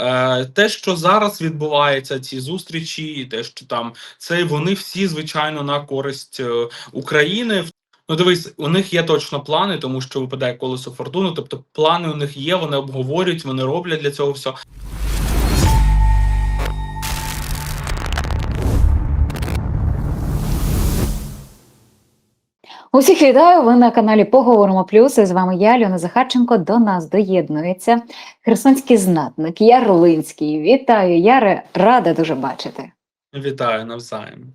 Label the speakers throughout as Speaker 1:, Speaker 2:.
Speaker 1: Е, те, що зараз відбувається, ці зустрічі, те, що там це вони всі звичайно на користь е, України. Ну, дивись, у них є точно плани, тому що випадає колесо фортуни. Тобто, плани у них є, вони обговорюють, вони роблять для цього все.
Speaker 2: Усіх вітаю. Ви на каналі Поговоримо Плюс. І з вами я, Льона Захарченко. До нас доєднується херсонський знатник Ярлинський. Вітаю, Яре, рада дуже бачити.
Speaker 1: Вітаю навзаєм.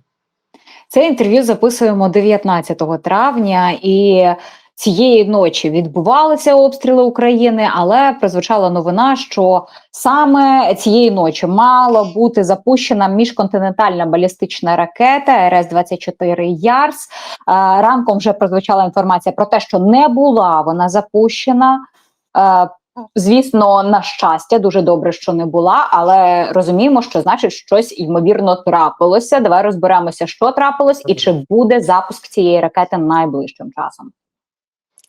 Speaker 2: Це інтерв'ю записуємо 19 травня, і цієї ночі відбувалися обстріли України, але прозвучала новина, що саме цієї ночі мала бути запущена міжконтинентальна балістична ракета РС 24 Ярс. Е, Ранком вже прозвучала інформація про те, що не була вона запущена. Е, Звісно, на щастя, дуже добре, що не була, але розуміємо, що значить щось ймовірно трапилося. Давай розберемося, що трапилось, і чи буде запуск цієї ракети найближчим часом.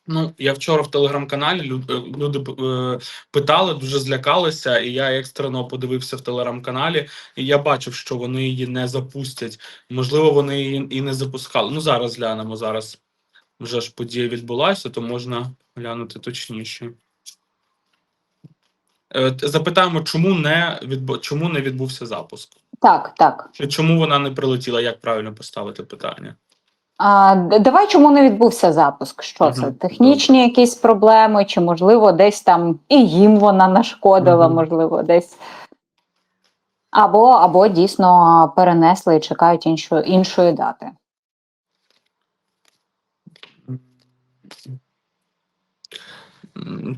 Speaker 1: Ну, я вчора в телеграм-каналі е, люди е, питали, дуже злякалися, і я екстрено подивився в телеграм-каналі, і я бачив, що вони її не запустять. Можливо, вони її і не запускали. Ну, зараз глянемо. Зараз вже ж подія відбулася, то можна глянути точніше. Е, Запитаємо, чому не відбу... чому не відбувся запуск?
Speaker 2: Так, так.
Speaker 1: Чому вона не прилетіла? Як правильно поставити питання?
Speaker 2: А, давай чому не відбувся запуск? Що це? Технічні якісь проблеми, чи можливо десь там і їм вона нашкодила, можливо, десь. Або, або дійсно перенесли і чекають іншу, іншої дати.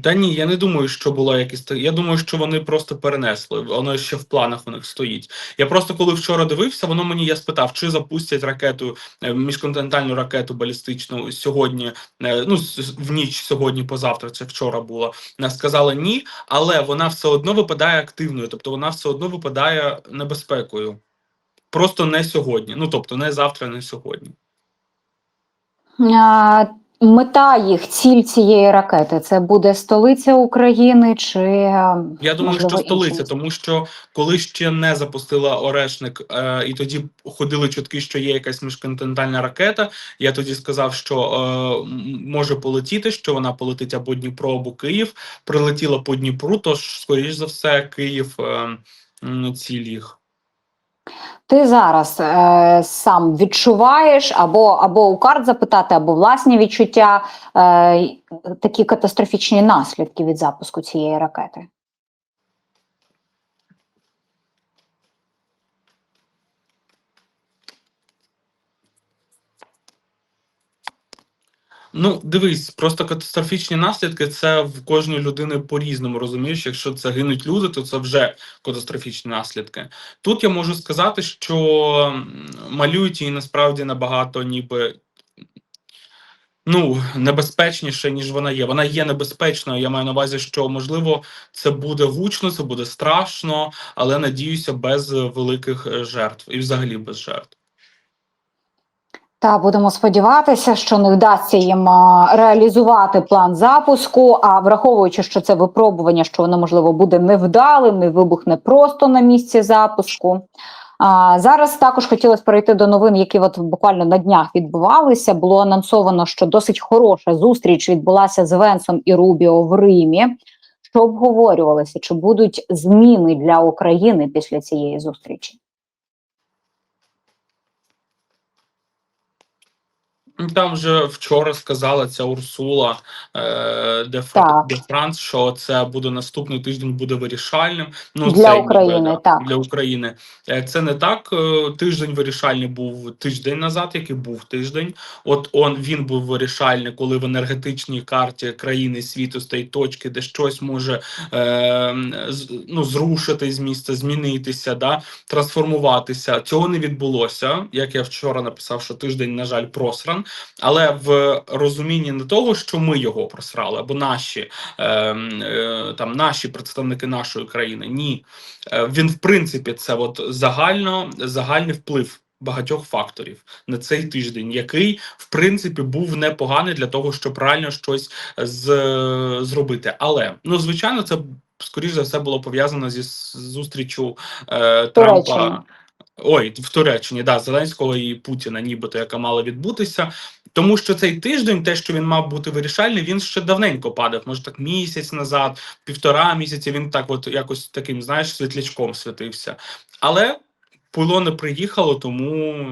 Speaker 1: Та ні, я не думаю, що була якісь. Я думаю, що вони просто перенесли. Воно ще в планах у них стоїть. Я просто коли вчора дивився, воно мені я спитав, чи запустять ракету е, міжконтинентальну ракету балістичну сьогодні. е, Ну в ніч сьогодні, позавтра, це вчора було. Сказали ні, але вона все одно випадає активною, тобто вона все одно випадає небезпекою. Просто не сьогодні. Ну тобто, не завтра, не сьогодні.
Speaker 2: Мета їх, ціль цієї ракети це буде столиця України чи
Speaker 1: Я думаю,
Speaker 2: можливо,
Speaker 1: що столиця,
Speaker 2: інше?
Speaker 1: тому що коли ще не запустила Орешник, е, і тоді ходили чутки, що є якась міжконтинентальна ракета. Я тоді сказав, що е, може полетіти, що вона полетить або Дніпро, або Київ. Прилетіла по Дніпру, тож, скоріш за все, Київ е, ціль їх.
Speaker 2: Ти зараз е, сам відчуваєш або, або у карт запитати, або власні відчуття, е, такі катастрофічні наслідки від запуску цієї ракети.
Speaker 1: Ну, дивись, просто катастрофічні наслідки це в кожної людини по-різному, розумієш? Якщо це гинуть люди, то це вже катастрофічні наслідки. Тут я можу сказати, що малюють її насправді набагато ніби. Ну, небезпечніше, ніж вона є. Вона є небезпечною. Я маю на увазі, що можливо це буде гучно, це буде страшно, але надіюся, без великих е, жертв і взагалі без жертв.
Speaker 2: Та будемо сподіватися, що не вдасться їм реалізувати план запуску. А враховуючи, що це випробування, що воно можливо буде невдалим, і вибухне просто на місці запуску. А, зараз також хотілося перейти до новин, які от буквально на днях відбувалися. Було анонсовано, що досить хороша зустріч відбулася з Венсом і Рубіо в Римі. Що обговорювалося? Чи будуть зміни для України після цієї зустрічі?
Speaker 1: Там вже вчора сказала ця Урсула е, де, Фра- де Франц, що це буде наступний тиждень, буде вирішальним. Ну
Speaker 2: Для
Speaker 1: це
Speaker 2: України,
Speaker 1: да,
Speaker 2: так.
Speaker 1: для України. Е, Це не так. е, Тиждень вирішальний був тиждень назад, який був тиждень. От он він був вирішальний, коли в енергетичній карті країни світу стоять точки, де щось може е, ну, зрушити з місця, змінитися, да, трансформуватися. Цього не відбулося. Як я вчора написав, що тиждень, на жаль, просран. Але в розумінні не того, що ми його просрали, або наші е, е, там наші представники нашої країни. Ні, Е, він в принципі це от загально загальний вплив. Багатьох факторів на цей тиждень, який в принципі був непоганий для того, щоб реально щось з, зробити. Але ну звичайно, це скоріш за все було пов'язано зі зустрічю е, Трампа. Ой, в Туреччині, да, Зеленського і Путіна, нібито яка мала відбутися. Тому що цей тиждень, те, що він мав бути вирішальний, він ще давненько падав. Може, так місяць назад, півтора місяці. Він так, от якось таким, знаєш, світлячком світився. Але було не приїхало, тому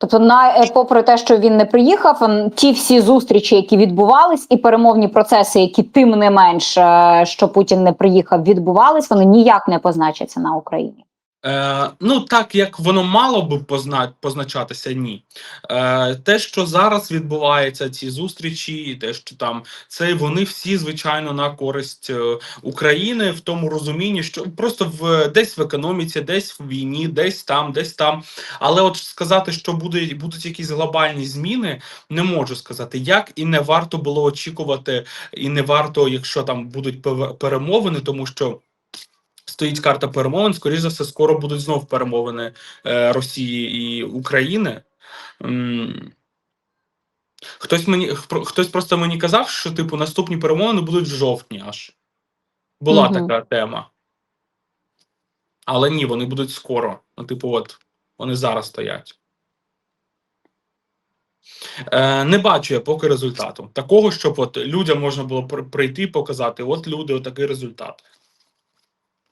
Speaker 2: Тобто, на е, попри те, що він не приїхав, ті всі зустрічі, які відбувались, і перемовні процеси, які тим не менш, е, що Путін не приїхав, відбувались, вони ніяк не позначаться на Україні.
Speaker 1: Е, ну так як воно мало би позна... позначатися, ні. Е, те, що зараз відбувається, ці зустрічі, те, що там це вони всі звичайно на користь е, України в тому розумінні, що просто в десь в економіці, десь в війні, десь там, десь там. Але от сказати, що буде будуть якісь глобальні зміни, не можу сказати, як і не варто було очікувати, і не варто, якщо там будуть перемовини, тому що стоїть карта перемовин. Скоріше за все, скоро будуть знов перемовини е, Росії і України. Хтось мені хтось просто мені казав, що типу наступні перемовини будуть в жовтні аж. Була
Speaker 2: Мгм.
Speaker 1: така тема. Але ні, вони будуть скоро. Ну, типу, от, вони зараз стоять. Е, не бачу я поки результату. Такого, щоб от людям можна було прийти і показати: от люди, отакий результат.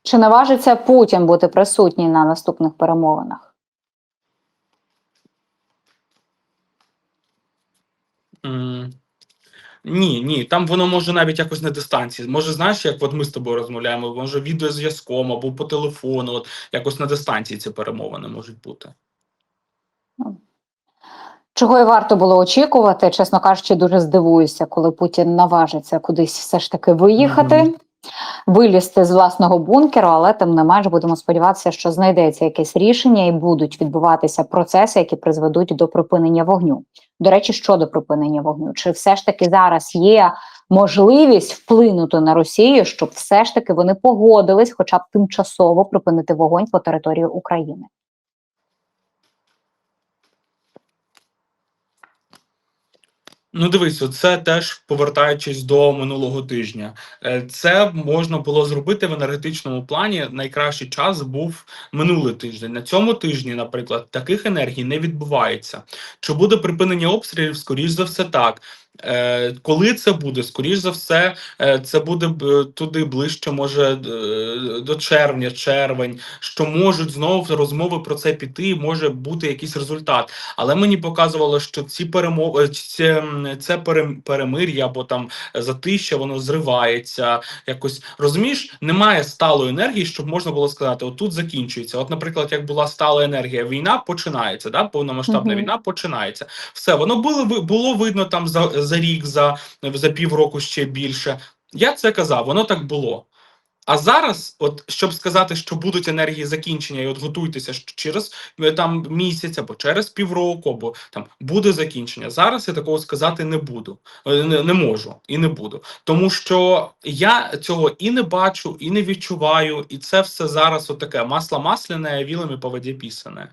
Speaker 2: Чи наважиться Путін бути присутній на наступних перемовинах?
Speaker 1: Ні, ні, там воно може навіть якось на дистанції. Може, знаєш, як от ми з тобою розмовляємо, може відеозв'язком або по телефону, от якось на дистанції ці перемовини можуть бути.
Speaker 2: Чого і варто було очікувати, чесно кажучи, дуже здивуюся, коли Путін наважиться кудись все ж таки виїхати,
Speaker 1: Мгм.
Speaker 2: Вилізти з власного бункеру, але тим не менш будемо сподіватися, що знайдеться якесь рішення і будуть відбуватися процеси, які призведуть до припинення вогню. До речі, щодо припинення вогню, чи все ж таки зараз є можливість вплинути на Росію, щоб все ж таки вони погодились, хоча б тимчасово припинити вогонь по території України?
Speaker 1: Ну, дивись, це теж повертаючись до минулого тижня. Е, Це можна було зробити в енергетичному плані. Найкращий час був минулий тиждень. На цьому тижні, наприклад, таких енергій не відбувається. Чи буде припинення обстрілів? Скоріш за все, так. Е, Коли це буде? Скоріш за все, е, це буде туди ближче, може е, до червня, червень, що можуть знову розмови про це піти, може бути якийсь результат. Але мені показувало, що ці перемови, це, це перемир'я або там затища, воно зривається. Якось розумієш, немає сталої енергії, щоб можна було сказати, отут закінчується. От, наприклад, як була стала енергія, війна починається, да, повномасштабна
Speaker 2: Мгм.
Speaker 1: війна починається. Все, воно було було видно там за, за рік, за, за півроку ще більше. Я це казав, воно так було. А зараз, от щоб сказати, що будуть енергії закінчення, і от готуйтеся, що через е, там місяць або через півроку, або там буде закінчення. Зараз я такого сказати не буду, Е, не, не можу і не буду. Тому що я цього і не бачу, і не відчуваю, і це все зараз отаке масло масляне, вілами по воді пісане.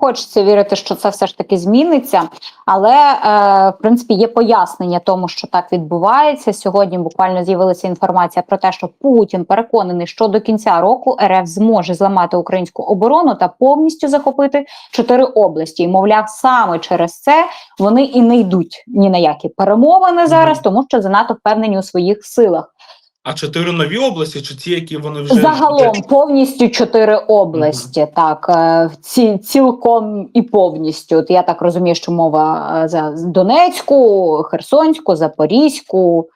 Speaker 2: Хочеться вірити, що це все ж таки зміниться, але е, в принципі є пояснення тому, що так відбувається. Сьогодні буквально з'явилася інформація про те, що Путін переконаний, що до кінця року РФ зможе зламати українську оборону та повністю захопити чотири області. І мовляв, саме через це вони і не йдуть ні на які перемовини зараз, тому що занадто впевнені у своїх силах.
Speaker 1: А чотири нові області, чи ті, які вони вже
Speaker 2: Загалом повністю чотири області, так е, ці цілком і повністю. От я так розумію, що мова е, за Донецьку, Херсонську, Запорізьку,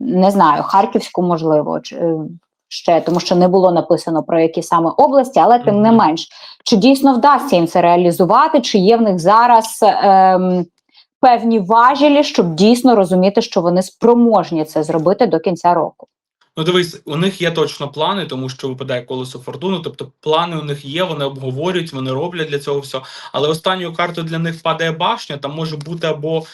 Speaker 2: не знаю, Харківську, можливо, чи е, ще тому, що не було написано про які саме області, але тим не менш, чи дійсно вдасться їм це реалізувати, чи є в них зараз. ем, Певні важелі, щоб дійсно розуміти, що вони спроможні це зробити до кінця року.
Speaker 1: Ну, дивись, у них є точно плани, тому що випадає колесо фортуни. Тобто плани у них є, вони обговорюють, вони роблять для цього все. Але останньою картою для них падає башня. Там може бути або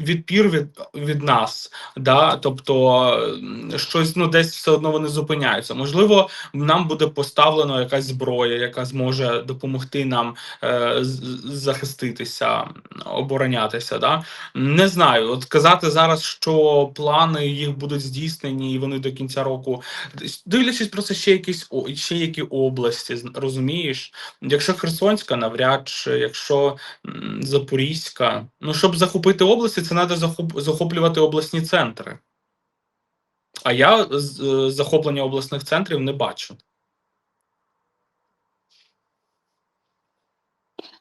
Speaker 1: відпір від, від нас, да? тобто щось ну десь все одно вони зупиняються. Можливо, нам буде поставлено якась зброя, яка зможе допомогти нам е, захиститися, оборонятися. Да? Не знаю, от казати зараз, що плани їх будуть здійснені, і вони до кінця року дивлячись просто ще якісь ще які області, розумієш? Якщо Херсонська, навряд чи, якщо Запорізька, ну щоб захопити області, це треба захоплювати обласні центри. А я е, захоплення обласних центрів не бачу.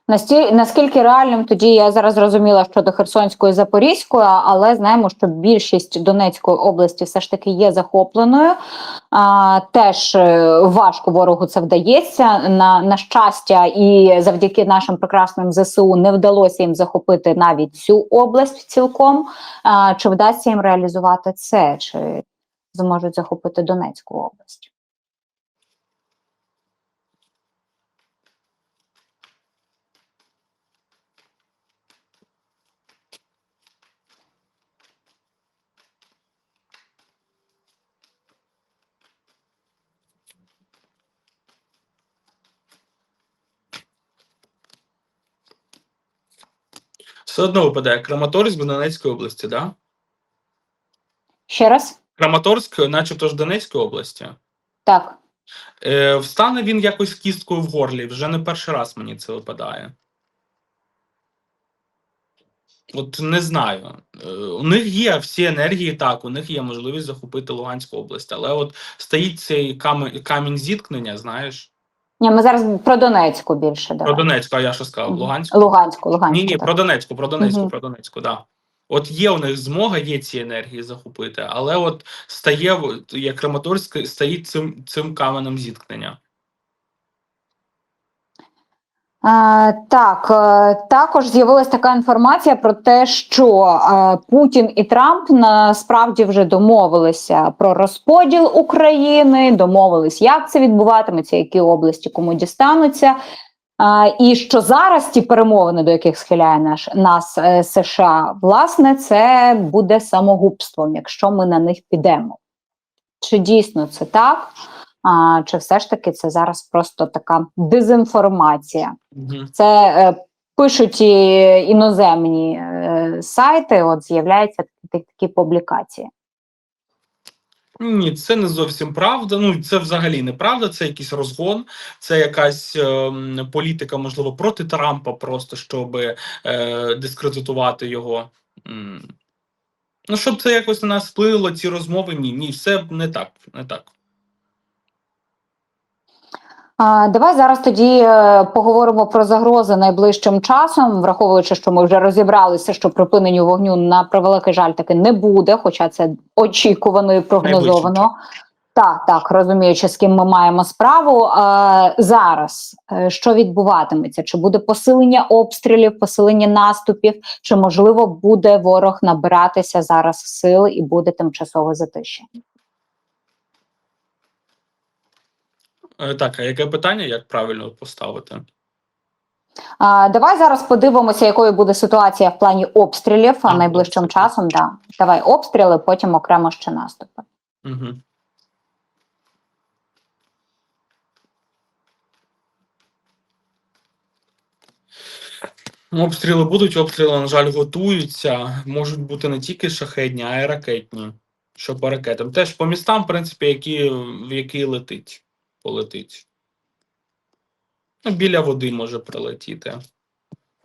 Speaker 2: Насті... Наскільки реальним тоді я зараз зрозуміла щодо Херсонської Запорізької, але знаємо, що більшість Донецької області все ж таки є захопленою. А, теж е, важко ворогу це вдається. На, на щастя, і завдяки нашим прекрасним ЗСУ не вдалося їм захопити навіть цю область цілком. А, чи вдасться їм реалізувати це? Чи зможуть захопити Донецьку область?
Speaker 1: Все одно випадає Краматорськ в Донецької області, да?
Speaker 2: Ще раз
Speaker 1: Краматорськ, начебто ж Донецької області.
Speaker 2: так.
Speaker 1: Е, встане він якось кісткою в горлі. Вже не перший раз мені це випадає. От не знаю. Е, у них є всі енергії, так, у них є можливість захопити Луганську область, але от стоїть цей камінь, камінь зіткнення, знаєш,
Speaker 2: Ні, ми зараз про Донецьку більше
Speaker 1: про
Speaker 2: давай.
Speaker 1: Донецьку, а я що сказав?
Speaker 2: Угу.
Speaker 1: Луганську?
Speaker 2: Луганську, Луганську.
Speaker 1: Ні, ні,
Speaker 2: так.
Speaker 1: про Донецьку, про Донецьку,
Speaker 2: угу.
Speaker 1: про Донецьку, да. От є у них змога, є ці енергії захопити, але от стає, як Краматорськ, стоїть цим, цим каменем зіткнення.
Speaker 2: Е, так, е, також з'явилася така інформація про те, що е, Путін і Трамп насправді вже домовилися про розподіл України, домовились, як це відбуватиметься, які області кому дістануться. І що зараз ті перемовини, до яких схиляє наш нас е, США, власне, це буде самогубством, якщо ми на них підемо. Чи дійсно це так? А, чи все ж таки це зараз просто така дезінформація?
Speaker 1: Угу.
Speaker 2: Це е, пишуть і іноземні е, сайти, от з'являються такі, такі публікації.
Speaker 1: Ні, це не зовсім правда. Ну це взагалі неправда. Це якийсь розгон, це якась ем, політика, можливо, проти Трампа, просто щоб е, дискредитувати його. Ну, щоб це якось на нас вплинуло, ці розмови. Ні, ні, все не так. Не так.
Speaker 2: А, давай зараз тоді е, поговоримо про загрози найближчим часом, враховуючи, що ми вже розібралися, що припиненню вогню на превеликий жаль таки не буде, хоча це очікувано і прогнозовано. Так, так, розуміючи, з ким ми маємо справу. Е, зараз е, що відбуватиметься? Чи буде посилення обстрілів, посилення наступів, чи можливо буде ворог набиратися зараз сил і буде тимчасове затишя?
Speaker 1: Так, а яке питання, як правильно поставити?
Speaker 2: А, давай зараз подивимося, якою буде ситуація в плані обстрілів а,
Speaker 1: А,
Speaker 2: найближчим
Speaker 1: обстріли.
Speaker 2: часом. Да. Давай обстріли, потім окремо ще наступи.
Speaker 1: Угу. Обстріли будуть, обстріли, на жаль, готуються. Можуть бути не тільки шахедні, а й ракетні. Що по ракетам. Теж по містам, в принципі, які, в які летить, полетить. Ну, біля води може прилетіти.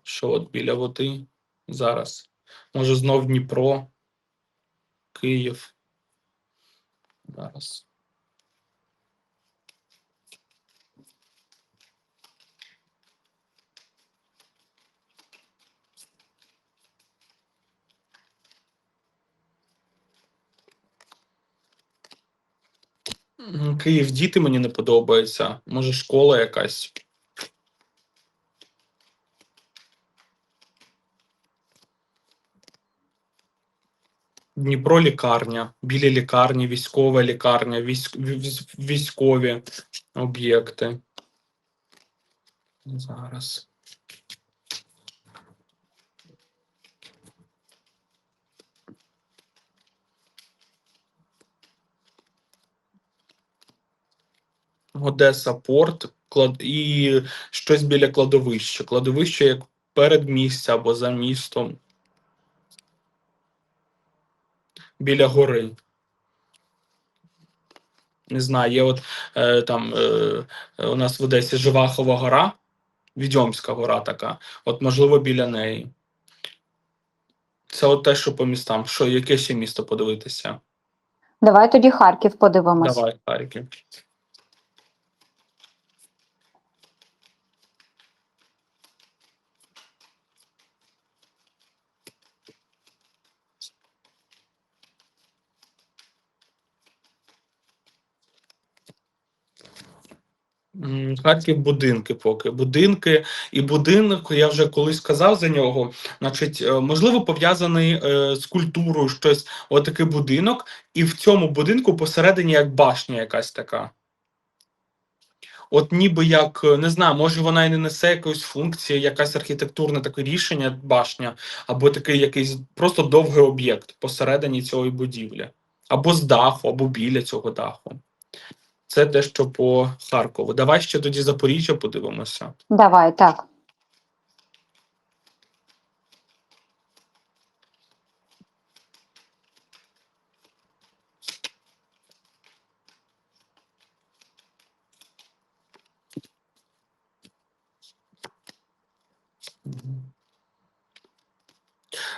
Speaker 1: Що от біля води зараз? Може знов Дніпро, Київ. Зараз. Київ діти мені не подобається. Може, школа якась. Дніпро лікарня, біля лікарні, військова лікарня, військ, військ- військові об'єкти. Зараз. Одеса порт клад... і щось біля кладовища. Кладовище як передмістя або за містом. Біля гори. Не знаю, є от е, там е, е, у нас в Одесі Живахова гора, Відьомська гора така. От, можливо, біля неї. Це от те, що по містам. Що, яке ще місто подивитися?
Speaker 2: Давай тоді Харків подивимось.
Speaker 1: Давай, Харків. Харків будинки поки. Будинки і будинок, я вже колись казав за нього. Значить, е, можливо, пов'язаний е, з культурою щось, отакий будинок, і в цьому будинку посередині як башня якась така. От ніби як, е, не знаю, може вона і не несе якоїсь функції, якась архітектурне таке рішення, башня, або такий якийсь просто довгий об'єкт посередині цієї будівлі, або з даху, або біля цього даху. Це те, що по Харкову. Давай ще тоді Запоріжжя подивимося.
Speaker 2: Давай, так.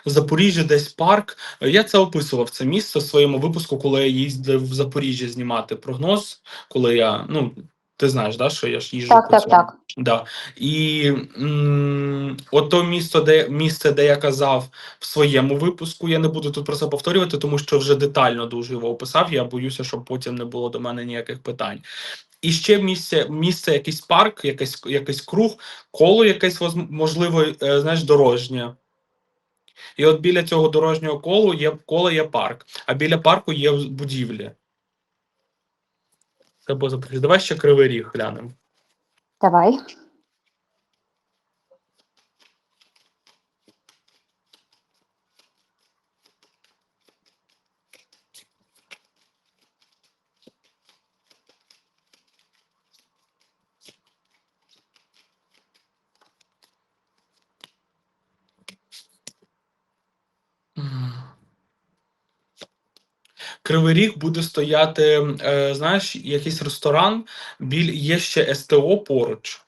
Speaker 1: Запоріжжя десь парк. Я це описував це місце в своєму випуску, коли я їздив в Запоріжжя знімати прогноз. Коли я, ну ти знаєш, да, що я ж їжджу
Speaker 2: Так,
Speaker 1: по
Speaker 2: так,
Speaker 1: цьому.
Speaker 2: так.
Speaker 1: Да. І м, от то місто, де місце, де я казав в своєму випуску, я не буду тут про це повторювати, тому що вже детально дуже його описав. Я боюся, щоб потім не було до мене ніяких питань. І ще місце, місце, якийсь парк, якийсь, якийсь круг, коло якесь можливо, е, знаєш, дорожнє. І от біля цього дорожнього колу є кола є парк, а біля парку є будівлі. Це було. Давай ще кривий ріг глянемо.
Speaker 2: Давай.
Speaker 1: Кривий Ріг буде стояти, е, знаєш, якийсь ресторан, біль є ще СТО поруч,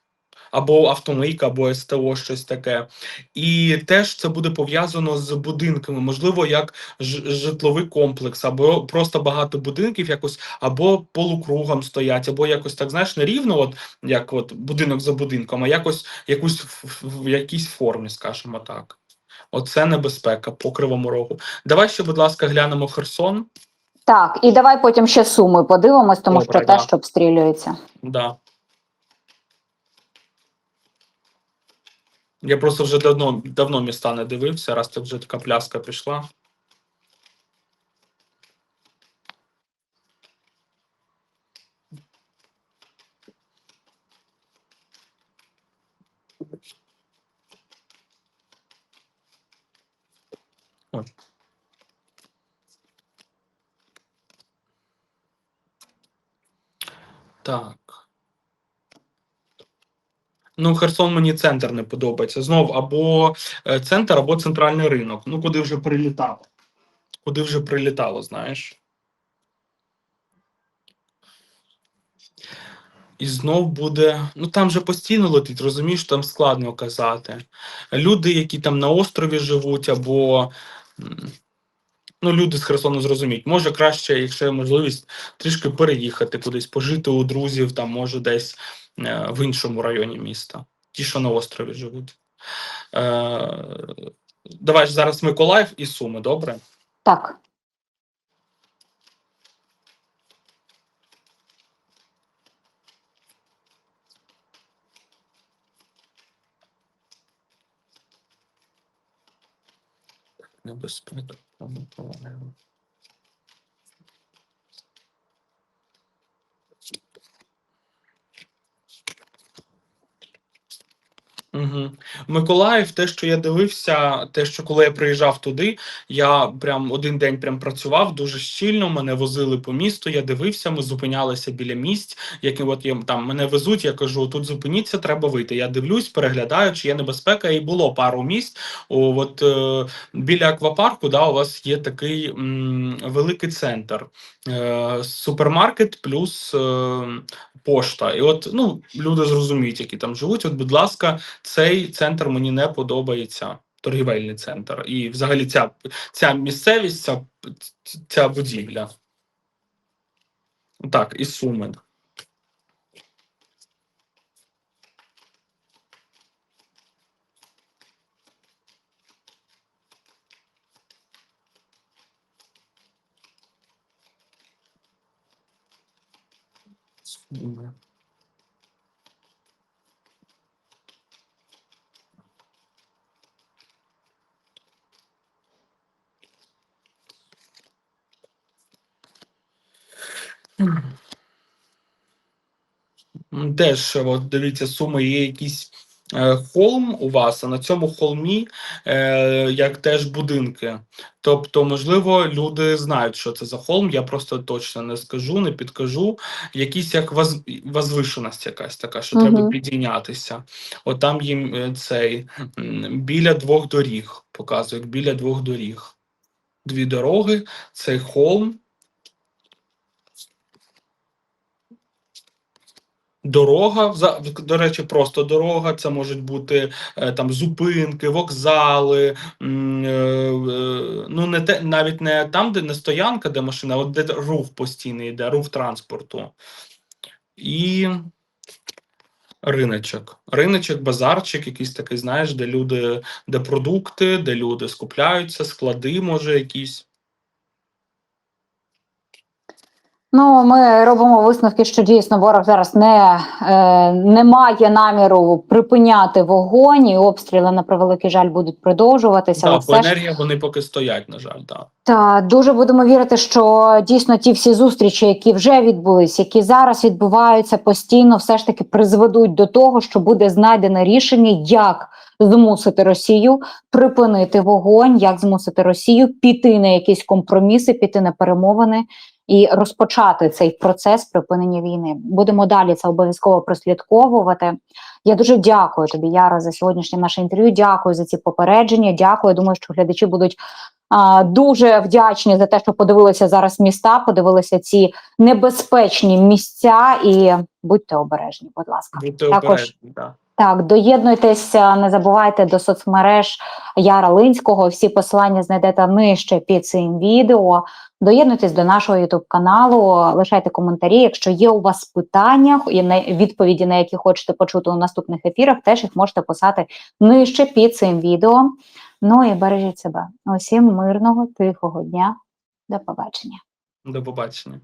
Speaker 1: або автомийка, або СТО, щось таке. І теж це буде пов'язано з будинками, можливо, як житловий комплекс, або просто багато будинків, якось, або полукругом стоять, або якось так, знаєш, не рівно, от як от будинок за будинком, а якось якусь в якійсь формі, скажімо так. Оце небезпека по кривому рогу. Давай ще, будь ласка, глянемо Херсон.
Speaker 2: Так, і давай потім ще суми подивимось, тому
Speaker 1: Добре,
Speaker 2: що
Speaker 1: да.
Speaker 2: теж обстрілюється.
Speaker 1: Да. Я просто вже давно, давно міста не дивився, раз так вже така пляска пішла. Ой. Так. Ну, Херсон мені центр не подобається. Знов або е, центр, або центральний ринок. Ну, куди вже прилітало. Куди вже прилітало, знаєш. І знов буде. Ну там же постійно летить, розумієш, там складно казати. Люди, які там на острові живуть, або ну, люди з Херсону зрозуміють. Може краще, якщо є можливість, трішки переїхати кудись, пожити у друзів, там, може, десь е, в іншому районі міста. Ті, що на острові живуть. Е, давай зараз Миколаїв і Суми, добре?
Speaker 2: Так.
Speaker 1: Небезпека. Угу. Миколаїв, те, що я дивився, те, що коли я приїжджав туди, я прям один день прям працював дуже щільно. Мене возили по місту. Я дивився, ми зупинялися біля місць. Які от я там мене везуть. Я кажу, тут зупиніться, треба вийти. Я дивлюсь, переглядаю, чи є небезпека. І було пару місць. О, от е, біля аквапарку, да, у вас є такий м, великий центр, е, супермаркет плюс е, пошта. І от ну люди зрозуміють, які там живуть. От, будь ласка, цей центр мені не подобається. Торгівельний центр, і взагалі ця, ця місцевість, ця, ця будівля. Так, і суми. Суми. Теж, от дивіться, суми є якийсь е, холм у вас, а на цьому холмі е, як теж будинки. Тобто, можливо, люди знають, що це за холм. Я просто точно не скажу, не підкажу. Якісь як воз, возвишеність якась така, що треба підійнятися. От там їм е, цей біля двох доріг показують, біля двох доріг. Дві дороги, цей холм. Дорога, до речі, просто дорога. Це можуть бути е, там зупинки, вокзали. е, е, Ну, не те, навіть не там, де не стоянка, де машина, а от де рух постійний йде, рух транспорту. І риночок. Риночок, базарчик, якийсь такий, знаєш, де люди, де продукти, де люди скупляються, склади, може, якісь.
Speaker 2: Ну, ми робимо висновки, що дійсно ворог зараз не, е, не має наміру припиняти вогонь, і обстріли на превеликий жаль будуть продовжуватися.
Speaker 1: Так, по
Speaker 2: все ж
Speaker 1: вони поки стоять, на жаль, так.
Speaker 2: Та дуже будемо вірити, що дійсно ті всі зустрічі, які вже відбулись, які зараз відбуваються постійно, все ж таки призведуть до того, що буде знайдене рішення, як змусити Росію припинити вогонь, як змусити Росію піти на якісь компроміси, піти на перемовини і розпочати цей процес припинення війни. Будемо далі це обов'язково прослідковувати. Я дуже дякую тобі, Яра, за сьогоднішнє наше інтерв'ю. Дякую за ці попередження. Дякую. Думаю, що глядачі будуть а, дуже вдячні за те, що подивилися зараз міста, подивилися ці небезпечні місця, і будьте обережні, будь ласка.
Speaker 1: Будьте
Speaker 2: Також-
Speaker 1: обережні, так.
Speaker 2: Так, доєднуйтеся, не забувайте до соцмереж Яра Линського. Всі посилання знайдете нижче під цим відео. Доєднуйтесь до нашого Ютуб каналу, лишайте коментарі. Якщо є у вас питання і відповіді, на які хочете почути у наступних ефірах, теж їх можете писати нижче під цим відео. Ну і бережіть себе. Усім мирного, тихого дня. До побачення.
Speaker 1: До побачення.